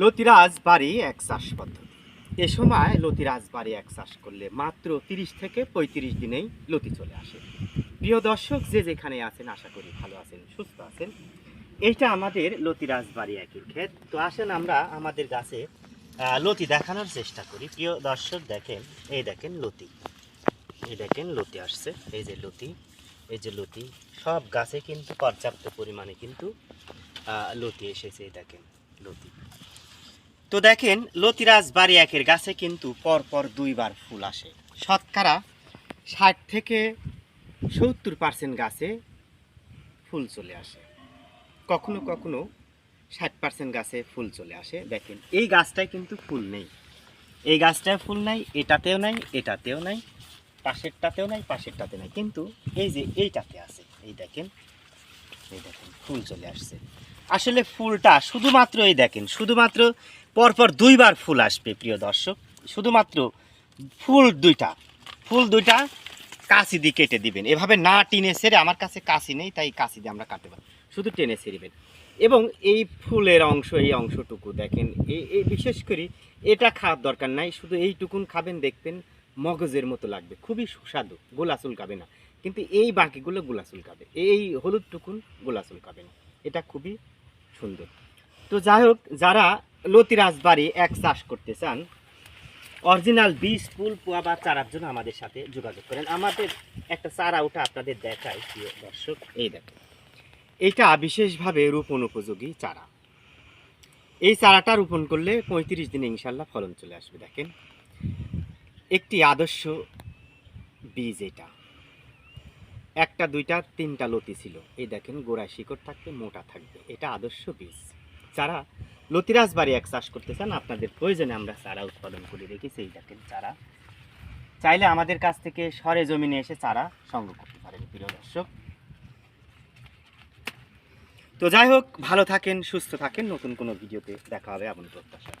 লতিরাজ বাড়ি এক চাষ পদ্ধতি এ সময় লতিরাজ বাড়ি এক চাষ করলে মাত্র তিরিশ থেকে পঁয়ত্রিশ দিনেই লতি চলে আসে। প্রিয় দর্শক, যে যেখানে আছেন, আশা করি ভালো আছেন, সুস্থ আছেন, এইটা আমাদের লতিরাজ বাড়ি একের ক্ষেত। তো আসেন আমরা আমাদের গাছে লতি দেখানোর চেষ্টা করি। প্রিয় দর্শক, দেখেন, এই দেখেন লতি। এই দেখেন লতি আসছে, এই যে লতি, এই যে লতি। সব গাছে কিন্তু পর্যাপ্ত পরিমাণে কিন্তু লতি এসেছে, এই দেখেন লতি। তো দেখেন, লতিরাজ বাড়ি একের গাছে কিন্তু পরপর দুইবার ফুল আসে। শতকরা ষাট থেকে সত্তর পার্সেন্ট গাছে ফুল চলে আসে। কখনো কখনো ষাট পার্সেন্ট গাছে ফুল চলে আসে। দেখেন, এই গাছটায় কিন্তু ফুল নেই। এই গাছটায় ফুল নাই, এটাতেও নাই এটাতেও নাই, পাশেরটাতেও নাই, পাশেরটাতে নাই। কিন্তু এই যে এইটাতে আছে, এই দেখেন এই দেখেন, ফুল চলে আসছে। আসলে ফুলটা শুধুমাত্র এই দেখেন, শুধুমাত্র পরপর দুইবার ফুল আসবে, প্রিয় দর্শক। শুধুমাত্র ফুল দুইটা ফুল দুইটা কাশি দিয়ে কেটে দিবেন। এভাবে না টিনে সেরে আমার কাছে কাশি নেই, তাই কাশি দিয়ে আমরা কাটতে পারি। শুধু টেনে সেরিবেন এবং এই ফুলের অংশ, এই অংশটুকু দেখেন এই বিশেষ করে এটা খাওয়ার দরকার নাই, শুধু এইটুকুন খাবেন, দেখবেন মগজের মতো লাগবে। খুবই সুস্বাদু গোলা খাবে না। কিন্তু এই বাকিগুলো গোলা খাবে। এই হলুদ টুকুন গোলা চুলকাবে না। এটা খুবই সুন্দর। তো যাই হোক, যারা লতিরাজ বাড়ি এক চাষ করতে চান, অরিজিনাল বীজ, ফুল, পোয়া বা চারার জন্য আমাদের সাথে যোগাযোগ করেন। আমাদের একটা চারা ওটা আপনাদের দেখায় প্রিয় দর্শক। এই দেখেন এইটা বিশেষভাবে রোপণ উপযোগী চারা। এই চারাটা রোপণ করলে পঁয়ত্রিশ দিনে ইনশাল্লাহ ফলন চলে আসবে, দেখেন। একটি আদর্শ বীজ এটা। একটা, দুইটা, তিনটা লতি ছিল। এই দেখেন, গোড়ায় শিকড় থাকবে, মোটা থাকবে। এটা আদর্শ বীজ। চারা, লতিরাজ বাড়ি এক চাষ করতে চান আপনাদের প্রয়োজনে আমরা চারা উৎপাদন করে। রেখেছি এই দেখেন চারা। চাইলে আমাদের কাছ থেকে সরে জমিনে এসে চারা সংগ্রহ করতে পারেন, প্রিয় দর্শক। তো যাই হোক, ভালো থাকেন, সুস্থ থাকেন। নতুন কোনো ভিডিওতে দেখা হবে আপনার প্রত্যাশা।